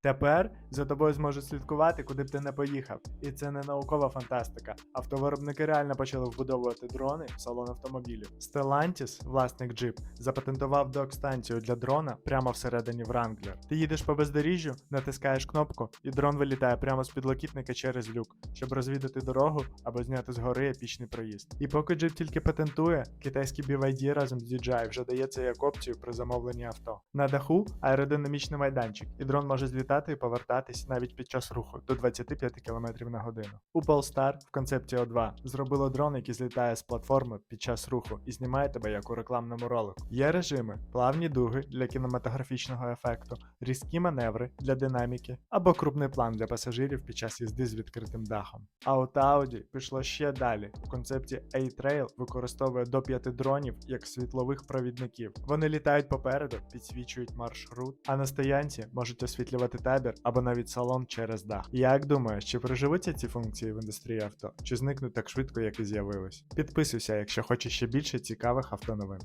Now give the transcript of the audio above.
Тепер за тобою зможуть слідкувати, куди б ти не поїхав. І це не наукова фантастика. Автовиробники реально почали вбудовувати дрони в салон автомобілів. Stellantis, власник Jeep, запатентував док-станцію для дрона прямо всередині Wrangler. Ти їдеш по бездоріжжю, натискаєш кнопку, і дрон вилітає прямо з підлокітника через люк, щоб розвідати дорогу або зняти з гори епічний проїзд. І поки Jeep тільки патентує, китайський BYD разом з DJI вже дає це як опцію при замовленні авто. На даху аеродинамічний майданчик, і дрон може злітати і повертатись навіть під час руху до 25 км на годину. У Polestar в концепті O2 зробило дрон, який злітає з платформи під час руху і знімає тебе як у рекламному ролику. Є режими, плавні дуги для кінематографічного ефекту, різкі маневри для динаміки або крупний план для пасажирів під час їзди з відкритим дахом. А от Audi пішло ще далі. В концепті A-Trail використовує до 5 дронів як світлових провідників. Вони літають попереду, підсвічують маршрут, а на стоянці можуть освітлювати табір або навіть салон через дах. Як думаєш, чи приживуться ці функції в індустрії авто, чи зникнуть так швидко, як і з'явились? Підписуйся, якщо хочеш ще більше цікавих автоновин.